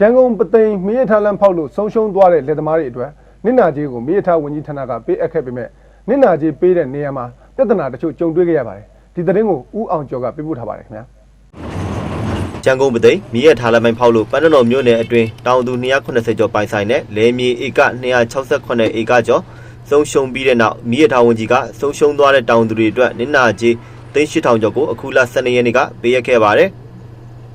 ရန်ကုန်ပသိမ်မြေရထားလမ်းဖောက်လို့ဆုံးရှုံးသွားတဲ့လယ်သမားတွေအတွက်နစ်နာကြေးကိုမြေရထားဝန်ကြီးဌာနကပေးအပ်ခဲ့ပေမဲ့နစ်နာကြေးပေးတဲ့နေရာမှာပြဿနာတချို့ကြုံတွေ့ခဲ့ရပါတယ်ဒီသတင်းကိုဦးအောင်ကျော်ကပေးပို့ထားပါတယ်ခင်ဗျာကြံကုန်ပသိမ်မြေရထားလမ်းပိုင်းဖောက်လို့ပန်းတတော်မြို့နယ်အတွင်းတောင်သူ290ကျော်ပိုင်ဆိုင်တဲ့လယ်မြေဧက268ဧကကျော်ဆုံးရှုံးပြီးတဲ့နောက်မြေရထားဝန်ကြီးကဆုံးရှုံးသွားတဲ့တောင်သူတွေအတွက်နစ်နာကြေး3000ကျော်ကိုအခုလ12ရက်နေ့ကပေးအပ်ခဲ့ပါတယ်။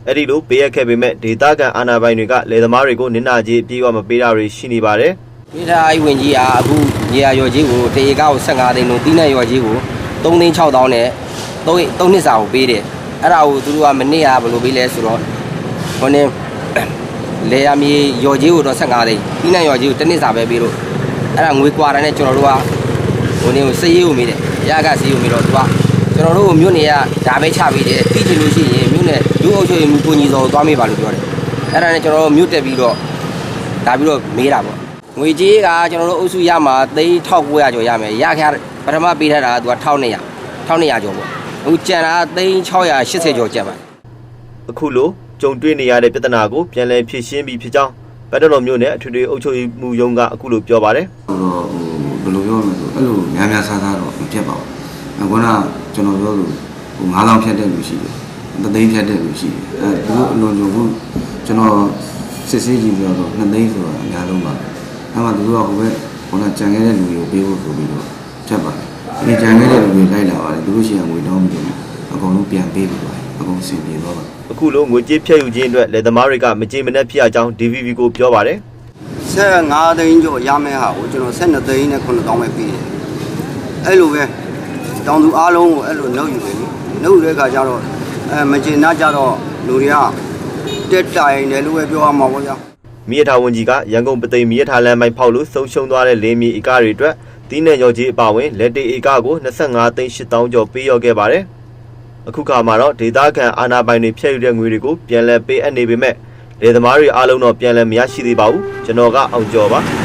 အဲ့ဒီလိုပေးအပ်ခဲ့ပေမဲ့ဒေသခံအာဏာပိုင်တွေကလယ်သမားတွေကိုနစ်နာကြေးပြေးဝမပေးတာတွေရှိနေပါတယ်။မိသားအိဝင်ကြီးကအခုရေယာရော်ကြီးကိုတရေကောက်15သိန်းလို့တီးနဲ့ရော်ကြီးကို3သိန်း6တောင်းနဲ့3 3နှစ်စာကိုပေးတယ်အဲ့ဒါကိုသူတို့ကမနစ်ရဘယ်လိုပေးလဲဆိုတော့ဟိုနေလေယာမြေရော်ကြီးကိုတော့15သိန်းတီးနဲ့ရော်ကြီးကိုတစ်နှစ်စာပဲပေးလို့အဲ့ဒါငွေကွာတာနဲ့ကျွန်တော်တို့ကဟိုနေကိုစရေးကိုမေးတယ်ရကစရေးကိုမေးတော့သူကကျွန်တော်တို့ကိုမြို့နယ်ကဒါပဲချပေးတယ်ပြီးချင်လို့ရှိရင်မြို့ နယ်လူအုပ်ချုပ်ရေးမှုကိုကြီးစောသွားမေးပါလို့ပြောတယ်အဲ့ဒါနဲ့ကျွန်တော်တို့မြို့တက်ပြီးတော့ဒါပြီးတော့မေးတာပေါ့ငွေကြေးကကျွန်တော်တို့အုပ်စုရမှာသိန်း1900ကျော်ရမယ်ရခဲ့ပထမပေးထားတာကသူက1200 1200ကျော်ပေါ့အခုကျန်တာသိန်း680ကျော်ကျန်ပါတယ်အခုလိုကြုံတွေ့နေရတဲ့ပြဿနာကိုပြန်လည်ဖြေရှင်းပြီးဖြစ်ကြောင်းဘတ်တော်မြို့နယ်အထွေထွေအုပ်ချုပ်ရေးမှူးရုံးကအခုလိုပြောပါတယ်တော့ဟိုဘယ်လိုပြောမလဲဆိုအဲ့လိုများများဆားဆားတော့မဖြစ်ပါဘူးအခုနကကျွန်တော်ပြောလို့ဟို9000ဖြတ်တဲ့လူရှိတယ် တသိန်းဖြတ်တဲ့လူရှိတယ်အဲသူတို့အလွန်ကြုံဘူးကျွန်တော်စစ်ဆေးကြည့်ပြောတော့2သိန်းဆိုတာအများဆုံးပါအဲမှာသူတို့ကဟိုဘက်ခုနကြံခဲ့တဲ့လူတွေကိုပေးဖို့ဆိုပြီးတော့ဖြတ်ပါတယ်ဒီကြံခဲ့တဲ့လူတွေလိုက်လာပါတယ်သူတို့ရှိရင်ငွေတောင်းပြီးတော့အကုန်လုံးပြန်ပေးပြီးပါတယ်အကုန်စင်ပြေသွားပါအခုလိုငွေကြေးဖြည့်ယူခြင်းအတွက်လယ်သမားတွေကမကြေမနက်ဖြစ်ရကြောင်း DVB ကိုပြောပါတယ်15သိန်းကျော်ရမယ့်ဟာကိုကျွန်တော်12သိန်းနဲ့9တောင်းပဲပေးတယ်အဲ့လိုပဲတောင်သူအားလုံးကိုအဲ့လိုနှုတ်ယူတယ်လေနှုတ်ယူတဲ့အခါကျတော့ အဲမကျေနပ်ကြတော့လူတွေကတက်တိုင်တယ်လို့ပဲပြောရမှာပေါ့ဗျာမြေရထားဝန်ကြီးကရန်ကုန်ပသိမ်မြေရထားလမ်းပိုင်းဖောက်လို့ဆုံးရှုံးသွားတဲ့လေမြေဧကတွေအတွက်တီးနှံရော်ကြီးအပါအဝင်လက်တေဧကကို25သိန်း8000ကျော်ပေးရောခဲ့ပါတယ်အခုခါမှာတော့ဒေသခံအာဏာပိုင်တွေဖြည့်ယူတဲ့ငွေတွေကိုပြန်လည်ပေးအပ်နေပေမဲ့လယ်သမားတွေအားလုံးတော့ပြန်လည်မရရှိသေးပါဘူးကျွန်တော်ကအောင်ကျော်ပါ